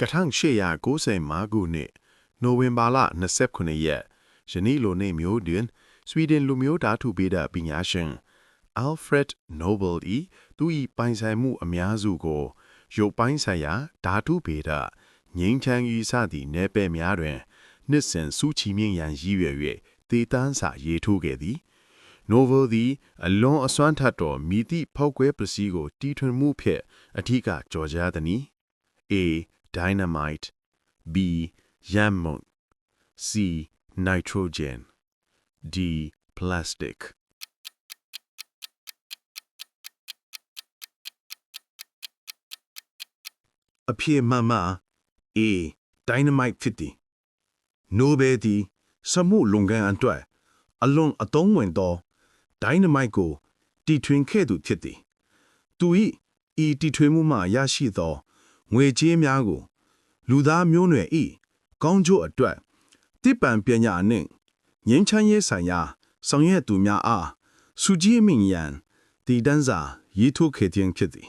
1895ခုနှစ်နိုဝင်ဘာလ29ရက်ယနေ့လိုနေ့မျိုးတွင်ဆွီဒင်လူမျိုးဓာတုဗေဒပညာရှင် Alfred Nobel ၏သူ၏ပိုင်ဆိုင်မှုအများစုကိုရုပ်ပိုင်းဆိုင်ရာဓာတုဗေဒငြိမ်းချမ်းရေးစသည့်နယ်ပယ်များတွင်နှစ်စဉ်စူးချီမြင့်ရန်ရည်ရွယ်၍တေတန်းစာရေးထိုးခဲ့သည် Novel သည်အလွန်အစွမ်းထက်သောမိသည့်ဖောက်ကွဲပစ္စည်းကိုတီထွင်မှုဖြင့်အထူးကကြော်ကြားသည်။ A. Dynamite B. Yammon C. Nitrogen D. Plastic အဖြေမှန်မှ A Dynamite ဖြစ်သည် Nobel သည်စမှုလုံကန်အတွက်အလွန်အသုံးဝင်သော Dynamite ကိုတီထွင်ခဲ့သူဖြစ်သည်သူ၏ဤတီထွင်မှုမှရရှိသော ငွေကြေးများကို လူသားမျိုးနွယ်၏ကောင်းကျိုးအတွက်တိပံပညာနှင့်ငြိမ်းချမ်းရေးဆိုင်ရာဆောင်ရွက်သူများအားစုကြည်အမိန်ရန်တည်တန်းစာရေးထိုးခဲ့ခြင်းဖြစ်သည်